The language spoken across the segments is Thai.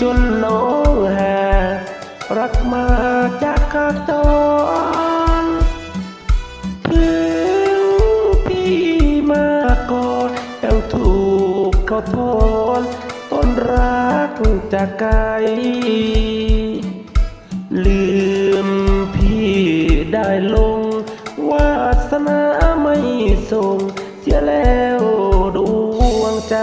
จนน้องหารักมาจากขาตอนถึงพี่มาก่อนยังถูกเขาทอนต้นรักจากไกลลืมพี่ได้ลง วาสนาไม่ส่ง เสียแล้วดวงใจ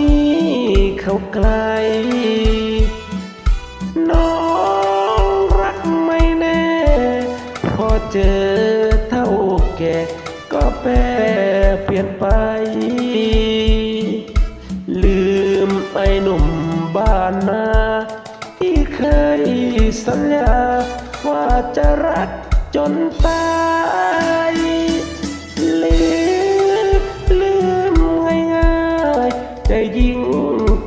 นี้เขาไกล น้องรักไม่แน่ พอเจอเท่าแก่ก็แปรเปลี่ยนไป ลืมไอ้หนุ่มบ้านนาที่เคยสัญญาว่าจะรักจนตายายๆแต่ยิ่ง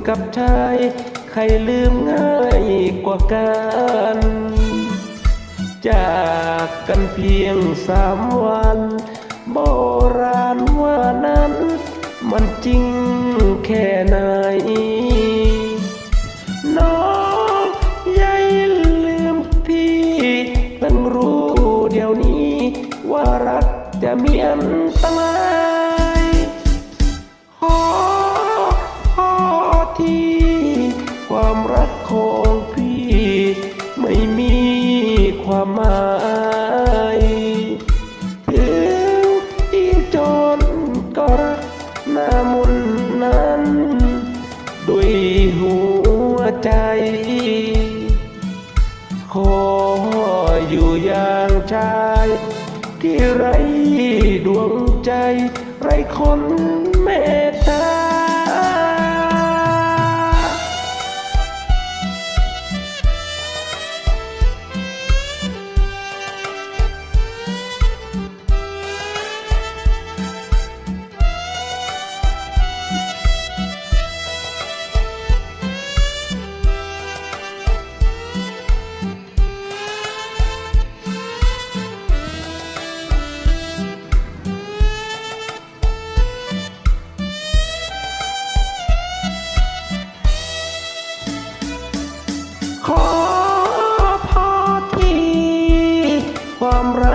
กับชายใครลืมง่ายกว่ากันจากกันเพียงสามวัน โบราณว่านั้น มันจริงแค่ไหนน้องยายลืมพี่เพิ่งรู้เดี๋ยวนี้ ว่ารักจะมีอันตราย ความหมายถึงที่จนก็รักหน้ามนนั้น ด้วยหัวใจ ขออยู่อย่างชาย ที่ไรดวงใจ ไรคนเม